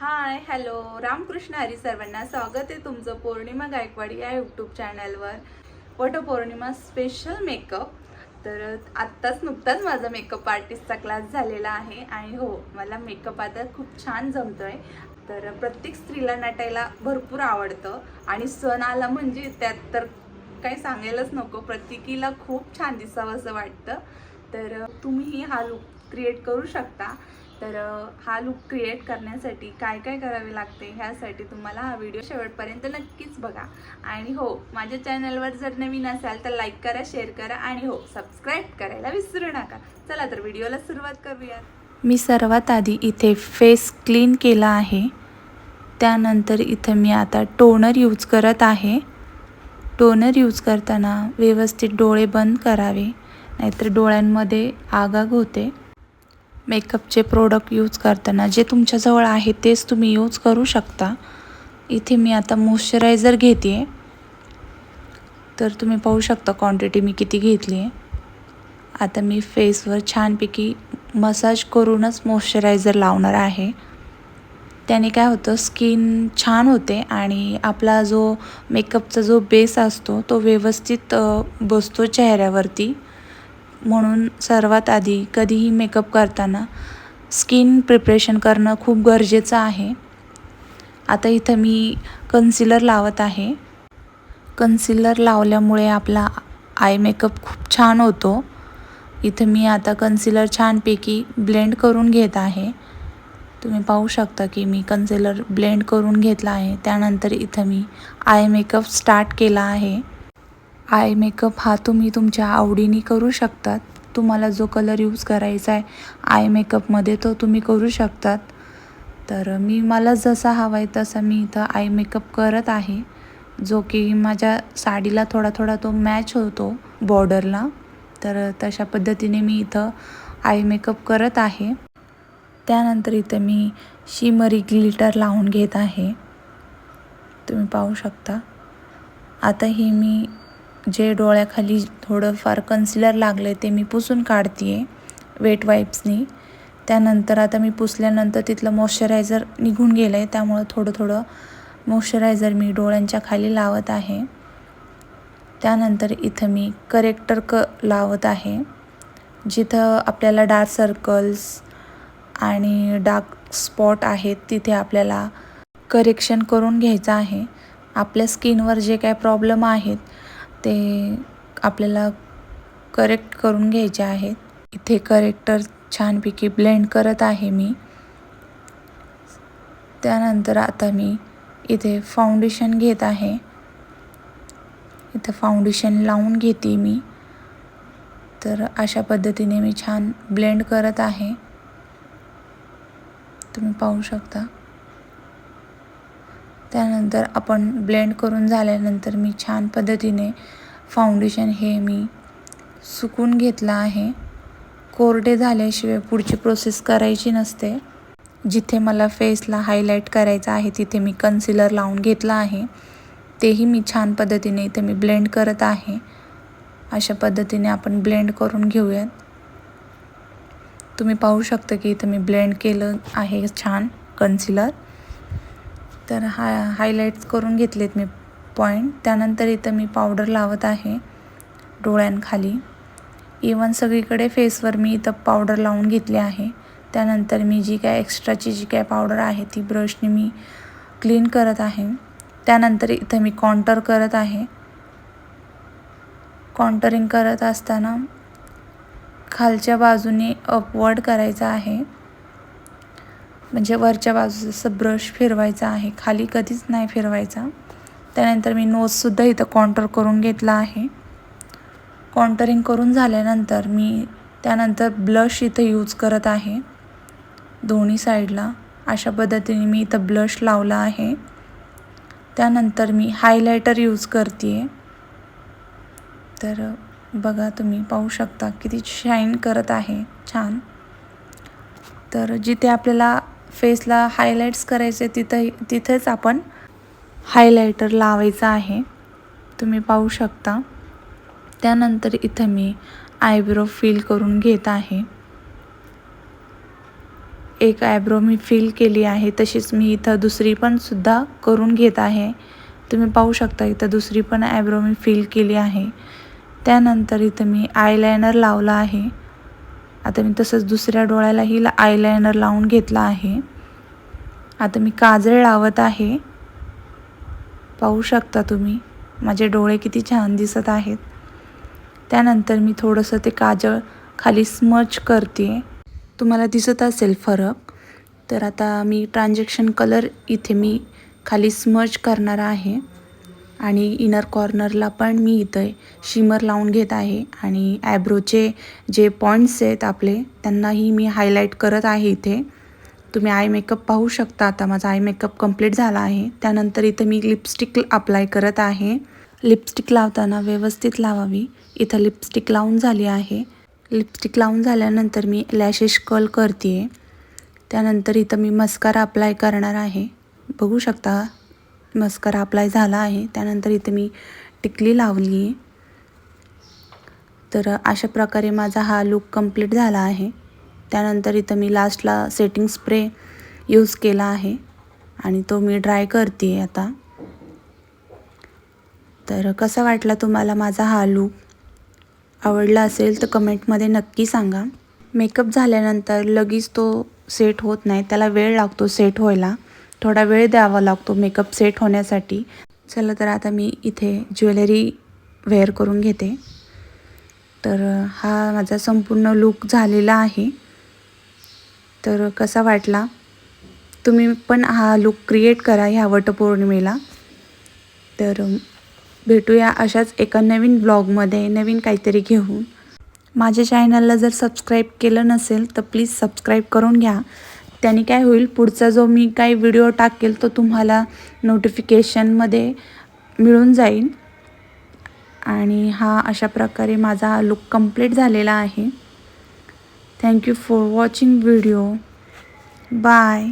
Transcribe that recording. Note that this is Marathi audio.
Hi hello. रामकृष्ण हरी सर्वांना स्वागत आहे तुमचं पौर्णिमा गायकवाड या यूट्यूब चॅनलवर वटपौर्णिमा स्पेशल मेकअप तर आत्ताच नुकताच माझा मेकअप आर्टिस्टचा क्लास झालेला आहे आणि हो मला मेकअप आता खूप छान जमतो आहे तर प्रत्येक स्त्रीला नटायला भरपूर आवडतं आणि सण आला म्हणजे त्यात तर काही सांगायलाच नको प्रत्येकीला खूप छान दिसावं असं वाटतं. तर तुम्हीही हा लुक क्रिएट करू शकता. तर हा लुक क्रिएट करण्यासाठी काय काय करावे लागते ह्यासाठी तुम्हाला हा व्हिडिओ शेवटपर्यंत नक्कीच बघा. आणि हो माझ्या चॅनलवर जर नवीन असाल तर लाईक करा शेअर करा आणि हो सबस्क्राईब करायला विसरू नका. चला तर व्हिडिओला सुरुवात करूयात. मी सर्वात आधी इथे फेस क्लीन केला आहे. त्यानंतर इथं मी आता टोनर यूज करत आहे. टोनर यूज करताना व्यवस्थित डोळे बंद करावे नाहीतर डोळ्यांमध्ये आगाग होते. मेकअपचे प्रोडक्ट यूज करताना जे तुमच्याजवळ आहे तेच तुम्ही यूज करू शकता. इथे मी आता मॉइश्चरायझर घेते. तर तुम्ही पाहू शकता क्वांटिटी मी किती घेतली आहे. आता मी फेसवर छानपैकी मसाज करूनच मॉइश्चरायझर लावणार आहे. त्याने काय होतं स्किन छान होते आणि आपला जो मेकअपचा जो बेस असतो तो व्यवस्थित बसतो चेहऱ्यावरती. म्हणून सर्वात आधी कधीही मेकअप करताना स्किन प्रिपरेशन करणं खूप गरजेचं आहे. आता इथं मी कन्सिलर लावत आहे. कन्सिलर लावल्यामुळे आपला आय मेकअप खूप छान होतो. इथं मी आता कन्सिलर छानपैकी ब्लेंड करून घेत आहे. तुम्ही पाहू शकता की मी कन्सिलर ब्लेंड करून घेतला आहे. त्यानंतर इथं मी आय मेकअप स्टार्ट केला आहे. आय मेकअप हा तुम्ही तुमच्या आवडीने करू शकतात. तुम्हाला जो कलर यूज करायचा आहे आय मेकअपमध्ये तो तुम्ही करू शकतात. तर मी मला जसा हवा आहे तसा मी इथं आय मेकअप करत आहे. जो की माझ्या साडीला थोडा थोडा तो मॅच होतो बॉर्डरला तर तशा पद्धतीने मी इथं आय मेकअप करत आहे. त्यानंतर इथं मी शिमरी ग्लिटर लावून घेत आहे. तुम्ही पाहू शकता. आता हे मी जे डोळ्याखाली थोडंफार कन्सिलर लागलं आहे ते मी पुसून काढते आहे वेट वाईप्सनी त्यानंतर आता मी पुसल्यानंतर तिथलं मॉइश्चरायझर निघून गेलं आहे त्यामुळं थोडं थोडं मॉइश्चरायझर मी डोळ्यांच्या खाली लावत आहे. त्यानंतर इथं मी करेक्टर क लावत आहे जिथं आपल्याला डार्क सर्कल्स आणि डार्क स्पॉट आहेत तिथे आपल्याला करेक्शन करून घ्यायचं आहे. आपल्या स्किनवर जे काय प्रॉब्लेम आहेत ते आपल्याला करेक्ट करून घ्यायचे आहेत. इथे करेक्टर छानपैकी ब्लेंड करत आहे मी. त्यानंतर आता मी इथे फाउंडेशन घेत आहे. इथं फाउंडेशन लावून घेते मी. तर अशा पद्धतीने मी छान ब्लेंड करत आहे. तुम्ही पाहू शकता. त्यानंतर आपण ब्लेंड करून झाल्यानंतर मी छान पद्धतीने फाउंडेशन हे मी सुकून घेतलं आहे. कोरडे झाल्याशिवाय पुढची प्रोसेस करायची नसते. जिथे मला फेसला हायलाईट करायचं आहे तिथे मी कन्सिलर लावून घेतलं आहे. तेही मी छान पद्धतीने इथे मी ब्लेंड करत आहे. अशा पद्धतीने आपण ब्लेंड करून घेऊयात. तुम्ही पाहू शकता की इथं मी ब्लेंड केलं आहे छान कन्सिलर तर हा हायलाईट्स करून घेतलेत मी पॉईंट त्यानंतर इथं मी पावडर लावत आहे डोळ्यांखाली. इवन सगळीकडे फेसवर मी इथं पावडर लावून घेतली आहे. त्यानंतर मी जी काय एक्स्ट्राची जी काय पावडर आहे ती ब्रशने मी क्लीन करत आहे. त्यानंतर इथं मी कॉन्टर करत आहे. कॉन्टरिंग करत असताना खालच्या बाजूने अपवर्ड करायचं आहे. म्हणजे वरच्या बाजूचं ब्रश फिरवायचा आहे. खाली कधीच नाही फिरवायचा. त्यानंतर मी नोजसुद्धा इथं कॉन्टर करून घेतला आहे. कॉन्टरिंग करून झाल्यानंतर मी त्यानंतर ब्लश इथं यूज करत आहे. दोन्ही साईडला अशा पद्धतीने मी इथं ब्लश लावला आहे. त्यानंतर मी हायलायटर यूज करते आहे तर बघा तुम्ही पाहू शकता किती शाईन करत आहे. छान. तर जिथे आपल्याला फेसला हायलाईट्स करायचे तिथं तिथेच आपण हायलायटर लावायचं आहे. तुम्ही पाहू शकता. त्यानंतर इथं मी आयब्रो फिल करून घेत आहे. एक आयब्रो मी फिल केली आहे तशीच मी इथं दुसरी पण सुद्धा करून घेत आहे. तुम्ही पाहू शकता इथं दुसरी पण आयब्रो मी फिल केली आहे. त्यानंतर इथं मी आयलायनर लावला आहे. आता मी तसंच दुसऱ्या डोळ्यालाही आयलायनर लावून घेतला आहे. आता मी काजळ लावत आहे. पाहू शकता तुम्ही माझे डोळे किती छान दिसत आहेत. त्यानंतर मी थोडंसं ते काजळ खाली स्मच करते. तुम्हाला दिसत असेल फरक. तर आता मी ट्रान्झॅक्शन कलर इथे मी खाली स्मच करणार आहे. आणि इनर कॉर्नरला पण मी इथं शिमर लावून घेत आहे. आणि ॲब्रोचे जे पॉईंट्स आहेत आपले त्यांनाही मी हायलाईट करत आहे इथे. तुम्ही आय मेकअप पाहू शकता. आता माझा आय मेकअप कंप्लीट झाला आहे. त्यानंतर इथं मी लिपस्टिक अप्लाय करत आहे. लिपस्टिक लावताना व्यवस्थित लावावी. इथं लिपस्टिक लावून झाली आहे. लिपस्टिक लावून झाल्यानंतर मी लॅशेस कल करते आहे त्यानंतर इथं मी मस्कारा अप्लाय करणार आहे. बघू शकता मस्करा अप्लाय झाला आहे. त्यानंतर इथं मी टिकली लावली आहे. तर अशा प्रकारे माझा हा लुक कंप्लीट झाला आहे. त्यानंतर इथं मी लास्टला सेटिंग स्प्रे यूज केला आहे. आणि तो मी ड्राय करते आहे आता. तर कसा वाटला तुम्हाला माझा हा लूक आवडला असेल तर कमेंटमध्ये नक्की सांगा. मेकअप झाल्यानंतर लगेच तो सेट होत नाही. त्याला वेळ लागतो सेट व्हायला. थोडा वेळ द्यावा लागतो मेकअप सेट होण्यासाठी. चला तर आता मी इथे ज्वेलरी वेअर करून घेते. तर हा माझा संपूर्ण लूक झालेला आहे. तर कसा वाटला? तुम्ही पण हा लुक क्रिएट करा ह्या वटपौर्णिमेला. तर भेटूया अशाच एका नवीन ब्लॉगमध्ये नवीन काहीतरी घेऊन. माझ्या चॅनलला जर सबस्क्राईब केलं नसेल तर प्लीज सबस्क्राईब करून घ्या. त्याने काय होईल पुढचा जो मी काही व्हिडिओ टाकेल तो तुम्हाला नोटिफिकेशनमध्ये मिळून जाईल. आणि हा अशा प्रकारे माझा लुक कंप्लीट झालेला आहे. Thank you for watching video bye